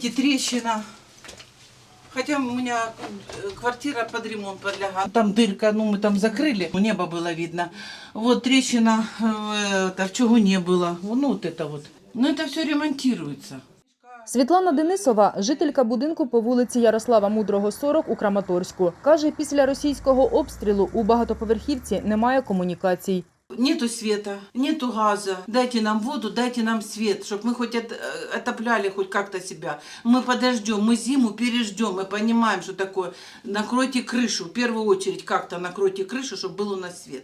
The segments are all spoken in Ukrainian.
видите, трещина. Хотя у меня э, квартира под ремонт подлягает. Там дырка, ну мы там закрыли, небо было видно. Вот трещина, э, это, чего не было. Ну вот это вот. Но это все ремонтируется. Світлана Денисова, жителька будинку по вулиці Ярослава Мудрого, 40 у Краматорську, каже, після російського обстрілу у багатоповерхівці немає комунікацій. Нету света, нету газа. Дайте нам воду, дайте нам свет, чтобы мы хоть от- э, отопляли хоть как-то себя. Мы подождем, мы зиму переждем, мы понимаем, что такое. Накройте крышу, в первую очередь как-то накройте крышу, чтобы был у нас свет.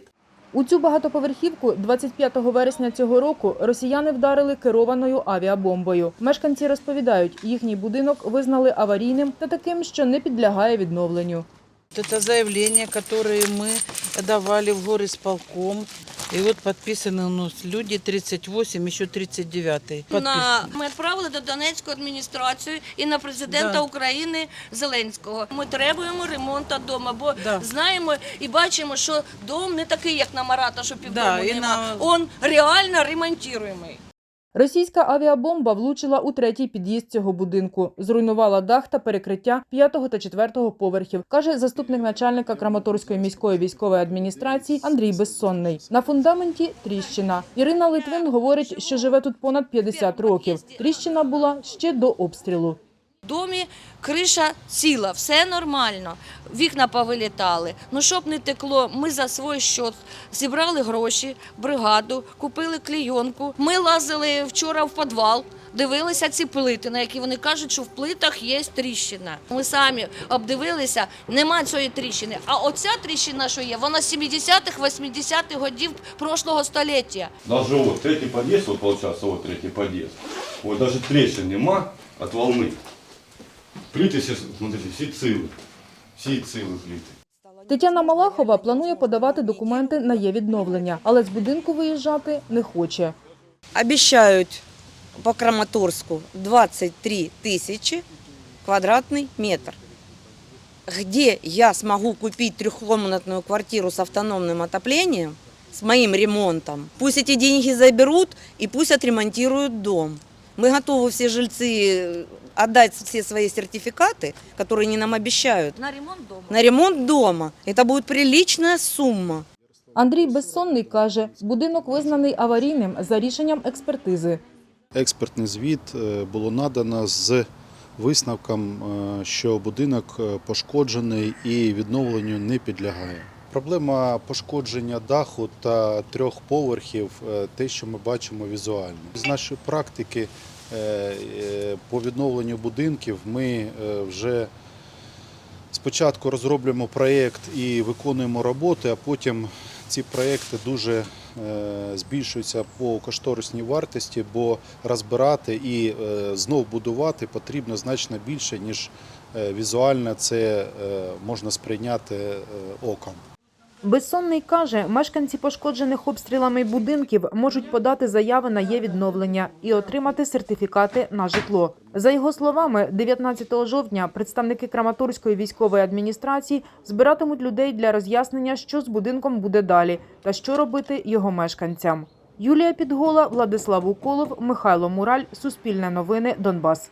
У цю багатоповерхівку 25 вересня цього року росіяни вдарили керованою авіабомбою. Мешканці розповідають, їхній будинок визнали аварійним та таким, що не підлягає відновленню. Это заявление, которое мы давали в горисполком. И вот подписаны у нас люди 38, еще 39. На ми відправили до Донецької адміністрації і на президента Да. України Зеленського. Ми требуємо ремонту дому, бо Да. знаємо і бачимо, що дом не такий, як на Марата, що півдому Да, і нема. на- Он реально ремонтуємий. Російська авіабомба влучила у третій під'їзд цього будинку, зруйнувала дах та перекриття п'ятого та четвертого поверхів, каже заступник начальника Краматорської міської військової адміністрації Андрій Безсонний. На фундаменті тріщина. Ірина Литвин говорить, що живе тут понад 50 років. Тріщина була ще до обстрілу В домі криша ціла, все нормально. Вікна повилітали. Ну щоб не текло, ми за свій счет зібрали гроші, бригаду, купили клійонку. Ми лазили вчора в підвал. Дивилися ці плити, на які вони кажуть, що в плитах є тріщина. Ми самі обдивилися, нема цієї тріщини. А оця тріщина, що є, вона з 70-х, 80-х годів прошлого століття. Даже вот третий подъезд, вот получается вот третий подъезд. Вот даже трещин нема от волны. Плиты все, смотрите, все целы. Все целы плиты. Тетяна Малахова планує подавати документи на є відновлення, але з будинку виїжджати не хоче. обещают по Краматорску 23 тысячи квадратный метр. Где я смогу купить трехкомнатную квартиру с автономным отоплением, с моим ремонтом? Пусть эти деньги заберут и пусть отремонтируют дом. Мы готовы все жильцы отдать все свои сертификаты, которые они нам обещают, На ремонт дому. на ремонт дома. Это будет приличная сумма. Андрій Безсонний каже, будинок визнаний аварійним за рішенням експертизи. Експертний звіт е, було надано з висновком, е, що будинок е, пошкоджений і відновленню не підлягає. Проблема пошкодження даху та трьох поверхів е, те, що ми бачимо візуально. З нашої практики е, е, по відновленню будинків ми вже спочатку розроблюємо проєкт і виконуємо роботи, а потім ці проєкти дуже збільшуються по кошторисній вартості, бо розбирати і знов будувати потрібно значно більше, ніж візуально це можна сприйняти оком. Безсонний каже, мешканці пошкоджених обстрілами будинків можуть подати заяви на є відновлення і отримати сертифікати на житло. За його словами, 19 жовтня представники Краматорської військової адміністрації збиратимуть людей для роз'яснення, що з будинком буде далі та що робити його мешканцям. Юлія Підгола, Владислав Уколов, Михайло Мураль, Суспільне новини, Донбас.